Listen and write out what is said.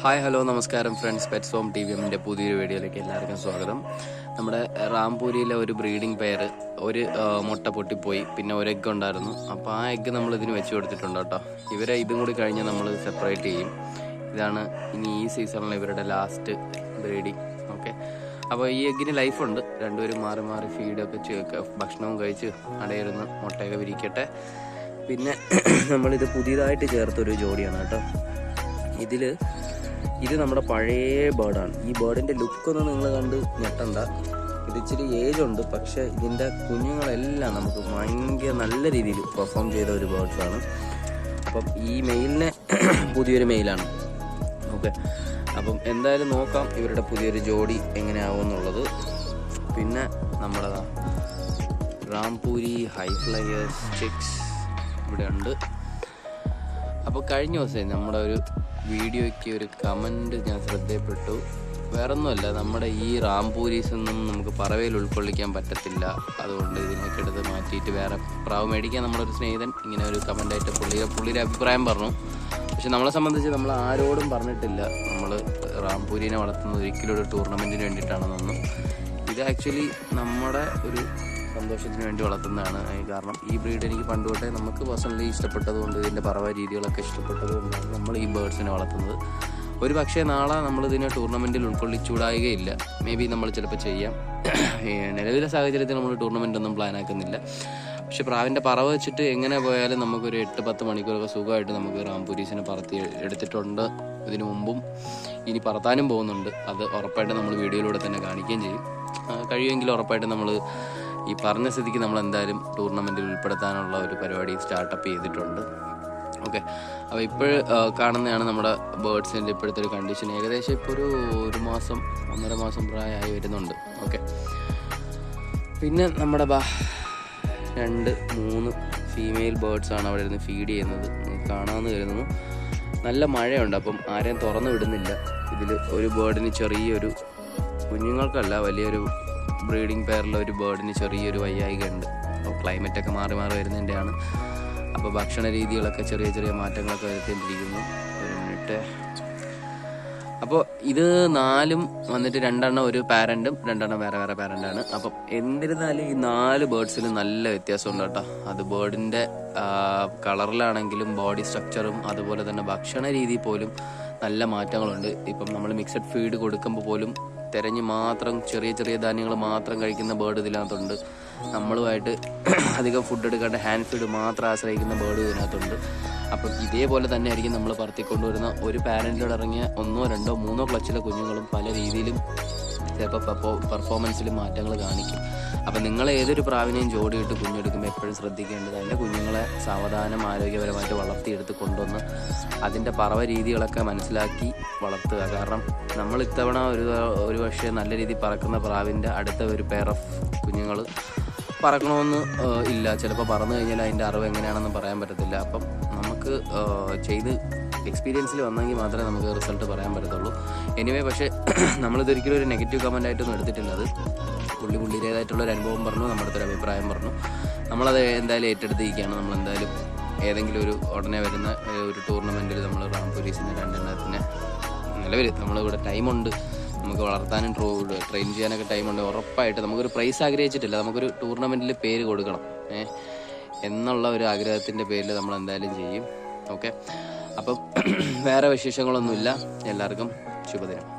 Hi hello നമസ്കാരം friends. Pets home T V എമ്മിന്റെ പുതിയൊരു വീഡിയോയിലേക്ക് എല്ലാവർക്കും സ്വാഗതം. നമ്മുടെ റാംപൂരിയിലെ ഒരു ബ്രീഡിംഗ് പെയർ ഒരു മുട്ട പൊട്ടിപ്പോയി പിന്നെ ഒരു എഗ്ഗ് ഉണ്ടായിരുന്നു. അപ്പോൾ ആ എഗ്ഗ് നമ്മൾ ഇതിന് വെച്ച് കൊടുത്തിട്ടുണ്ട് കേട്ടോ. ഇവരെ ഇതും കൂടി കഴിഞ്ഞ് നമ്മൾ സെപ്പറേറ്റ് ചെയ്യും. ഇതാണ് ഇനി ഈ സീസണിൽ ഇവരുടെ ലാസ്റ്റ് ബ്രീഡിങ് ഓക്കെ അപ്പോൾ ഈ എഗ്ഗിന് ലൈഫുണ്ട് രണ്ടുപേരും മാറി മാറി ഫീഡൊക്കെ ഭക്ഷണവും കഴിച്ച് അടയിരുന്ന് മുട്ടയൊക്കെ വിരിക്കട്ടെ. പിന്നെ നമ്മളിത് പുതിയതായിട്ട് ചേർത്തൊരു ജോഡിയാണ് കേട്ടോ. ഇതിൽ ഇത് നമ്മുടെ പഴയ ബേർഡാണ്. ഈ ബേർഡിന്റെ ലുക്കൊന്നും നിങ്ങൾ കണ്ട് ഞെട്ടണ്ട. ഇത് ഇച്ചിരി ഏജ് ഉണ്ട് പക്ഷേ ഇതിന്റെ കുഞ്ഞുങ്ങളെല്ലാം നമുക്ക് ഭയങ്കര നല്ല രീതിയിൽ പെർഫോം ചെയ്ത ഒരു ബേർഡ്സാണ്. അപ്പം ഈ മെയിലിനെ പുതിയൊരു മെയിലാണ്. ഓക്കെ. അപ്പം എന്തായാലും നോക്കാം ഇവരുടെ പുതിയൊരു ജോഡി എങ്ങനെയാവും എന്നുള്ളത്. പിന്നെ നമ്മളതാ റാംപൂരി ഹൈ ഫ്ലയേഴ്സ് ചിക്സ് ഇവിടെ ഉണ്ട് അപ്പോൾ കഴിഞ്ഞ ദിവസം നമ്മുടെ ഒരു വീഡിയോയ്ക്ക് ഒരു കമന്റ് ഞാൻ ശ്രദ്ധയപ്പെട്ടു വേറൊന്നുമല്ല നമ്മുടെ ഈ റാംപൂരീസ് ഒന്നും നമുക്ക് പറവയിൽ ഉൾക്കൊള്ളിക്കാൻ പറ്റത്തില്ല. അതുകൊണ്ട് ഇതിനൊക്കെ എടുത്ത് മാറ്റിയിട്ട് വേറെ പ്രാവ് മേടിക്കാൻ നമ്മളൊരു സ്നേഹിതൻ ഇങ്ങനെ ഒരു കമന്റായിട്ട് പുള്ളിയുടെ പുള്ളിയുടെ അഭിപ്രായം പറഞ്ഞു. പക്ഷെ നമ്മളെ സംബന്ധിച്ച് നമ്മൾ ആരോടും പറഞ്ഞിട്ടില്ല. നമ്മൾ റാംപൂരിനെ വളർത്തുന്നത് ഒരിക്കലും ഒരു ടൂർണമെന്റിന് വേണ്ടിയിട്ടാണെന്നൊന്നും. ഇത് ആക്ച്വലി നമ്മുടെ ഒരു സന്തോഷത്തിന് വേണ്ടി വളർത്തുന്നതാണ്. കാരണം ഈ ബ്രീഡ് എനിക്ക് പണ്ട് തൊട്ടേ നമുക്ക് പേഴ്സണലി ഇഷ്ടപ്പെട്ടതുകൊണ്ട് ഇതിന്റെ പറവ രീതികളൊക്കെ ഇഷ്ടപ്പെട്ടതുകൊണ്ടാണ് നമ്മൾ ഈ ബേഡ്സിനെ വളർത്തുന്നത്. ഒരു പക്ഷേ നാളെ നമ്മൾ ഇതിനെ ടൂർണമെന്റിൽ ഉൾക്കൊള്ളിച്ചൂടായുകയില്ല മേ ബി നമ്മൾ ചിലപ്പോൾ ചെയ്യാം. നിലവിലെ സാഹചര്യത്തിൽ നമ്മൾ ടൂർണമെന്റ് ഒന്നും പ്ലാൻ ആക്കുന്നില്ല. പക്ഷെ പ്രാവിന്റെ പറവ് വെച്ചിട്ട് എങ്ങനെ പോയാലും നമുക്കൊരു എട്ട് പത്ത് മണിക്കൂറൊക്കെ സുഖമായിട്ട് നമുക്ക് റാംപുരീസിനെ പറത്തി എടുത്തിട്ടുണ്ട്. ഇതിനു മുമ്പും ഇനി പറത്താനും പോകുന്നുണ്ട്. അത് ഉറപ്പായിട്ട് നമ്മൾ വീഡിയോയിലൂടെ തന്നെ കാണിക്കുകയും ചെയ്യും. കഴിയുമെങ്കിൽ ഉറപ്പായിട്ടും നമ്മൾ ഈ പറഞ്ഞ സ്ഥിതിക്ക് നമ്മൾ എന്തായാലും ടൂർണമെന്റിൽ ഉൾപ്പെടുത്താനുള്ള ഒരു പരിപാടി സ്റ്റാർട്ടപ്പ് ചെയ്തിട്ടുണ്ട്. ഓക്കെ അപ്പോൾ ഇപ്പോൾ കാണുന്നതാണ് നമ്മുടെ ബേർഡ്സിന്റെ ഇപ്പോഴത്തെ ഒരു കണ്ടീഷൻ ഏകദേശം ഇപ്പോൾ ഒരു ഒരു മാസം ഒന്നര മാസം പ്രായമായി വരുന്നുണ്ട്. ഓക്കെ പിന്നെ നമ്മുടെ ബാ രണ്ട് മൂന്ന് ഫീമെയിൽ ആണ് അവിടെ ഇരുന്ന് ഫീഡ് ചെയ്യുന്നത്. കാണാമെന്ന് കരുതുന്നു. നല്ല മഴയുണ്ട് അപ്പം ആരെയും തുറന്നു വിടുന്നില്ല. ഇതിൽ ഒരു ബേർഡിന് ചെറിയൊരു കുഞ്ഞുങ്ങൾക്കല്ല വലിയൊരു ബ്രീഡിംഗ് പെയറിലെ ഒരു ബേർഡിന് ചെറിയൊരു വയ്യായിക ഉണ്ട് അപ്പോൾ ക്ലൈമറ്റൊക്കെ മാറി മാറി വരുന്നതിന്റെയാണ് അപ്പോൾ ഭക്ഷണ രീതികളൊക്കെ ചെറിയ ചെറിയ മാറ്റങ്ങളൊക്കെ വരുത്തിയിരിക്കുന്നു മിനിറ്റ്. അപ്പോൾ ഇത് നാലും വന്നിട്ട് രണ്ടെണ്ണം ഒരു പാരന്റും രണ്ടെണ്ണം വേറെ വേറെ പാരന്റാണ് അപ്പം എന്നിരുന്നാലും ഈ നാല് ബേർഡ്സിലും നല്ല വ്യത്യാസമുണ്ട് കേട്ടോ. അത് ബേർഡിന്റെ കളറിലാണെങ്കിലും ബോഡി സ്ട്രക്ചറും അതുപോലെ തന്നെ ഭക്ഷണ രീതി പോലും നല്ല മാറ്റങ്ങളുണ്ട്. ഇപ്പം നമ്മൾ മിക്സഡ് ഫീഡ് കൊടുക്കുമ്പോൾ പോലും തിരഞ്ഞ് മാത്രം ചെറിയ ചെറിയ ധാന്യങ്ങൾ മാത്രം കഴിക്കുന്ന ബേർഡ് ഇതിനകത്തുണ്ട്. നമ്മളുമായിട്ട് അധികം ഫുഡ് എടുക്കാണ്ട് ഹാൻഡ് ഫീഡ് മാത്രം ആശ്രയിക്കുന്ന ബേർഡ് ഇതിനകത്തുണ്ട്. അപ്പം ഇതേപോലെ തന്നെ ആയിരിക്കും നമ്മൾ പറത്തിക്കൊണ്ടുവരുന്ന ഒരു പാരന്റിലോട് ഇറങ്ങിയ ഒന്നോ രണ്ടോ മൂന്നോ ക്ലച്ചിലെ കുഞ്ഞുങ്ങളും പല രീതിയിലും ചിലപ്പോൾ പെർഫോമൻസിൽ മാറ്റങ്ങൾ കാണിക്കും. അപ്പം നിങ്ങൾ ഏതൊരു പ്രാവിനെയും ജോഡിയിട്ട് കുഞ്ഞെടുക്കുമ്പോൾ എപ്പോഴും ശ്രദ്ധിക്കേണ്ടത് അതിന്റെ കുഞ്ഞുങ്ങളെ സാവധാനം ആരോഗ്യപരമായിട്ട് വളർത്തിയെടുത്ത് കൊണ്ടുവന്ന് അതിന്റെ പറവ രീതികളൊക്കെ മനസ്സിലാക്കി വളർത്തുക. കാരണം നമ്മൾ ഇത്തവണ ഒരു ഒരു പക്ഷേ നല്ല രീതിയിൽ പറക്കുന്ന പ്രാവിന്റെ അടുത്ത ഒരു പെയർ ഓഫ് കുഞ്ഞുങ്ങൾ പറക്കണമെന്ന് ഇല്ല. ചിലപ്പോൾ പറന്നു കഴിഞ്ഞാൽ അതിന്റെ അറിവ് എങ്ങനെയാണെന്ന് പറയാൻ പറ്റത്തില്ല. അപ്പം നമുക്ക് ചെയ്ത് എക്സ്പീരിയൻസിൽ വന്നെങ്കിൽ മാത്രമേ നമുക്ക് റിസൾട്ട് പറയാൻ പറ്റത്തുള്ളൂ. എനിവേ പക്ഷേ നമ്മളിതൊരിക്കലും ഒരു നെഗറ്റീവ് കമന്റ് ആയിട്ടൊന്നും എടുത്തിട്ടില്ല. അത് പുള്ളി പുള്ളിയുടേതായിട്ടുള്ള ഒരു അനുഭവം പറഞ്ഞു നമ്മുടെ ഒരു അഭിപ്രായം പറഞ്ഞു. നമ്മളത് എന്തായാലും ഏറ്റെടുത്തിരിക്കുകയാണ്. നമ്മൾ എന്തായാലും ഏതെങ്കിലും ഒരു ഉടനെ വരുന്ന ഒരു ടൂർണമെന്റിൽ നമ്മൾ റാം പോലീസിന് രണ്ടെണ്ണത്തിന് നിലവിൽ നമ്മളിവിടെ ടൈമുണ്ട് നമുക്ക് വളർത്താനും ട്രോ ട്രെയിൻ ചെയ്യാനൊക്കെ ടൈമുണ്ട് ഉറപ്പായിട്ട് നമുക്കൊരു പ്രൈസ് ആഗ്രഹിച്ചിട്ടില്ല. നമുക്കൊരു ടൂർണമെന്റിൽ പേര് കൊടുക്കണം. ഏ എന്നുള്ള ഒരു ആഗ്രഹത്തിന്റെ പേരിൽ നമ്മൾ എന്തായാലും ചെയ്യും. ഓക്കെ അപ്പം വേറെ വിശേഷങ്ങളൊന്നുമില്ല. എല്ലാവർക്കും ശുഭദിനം.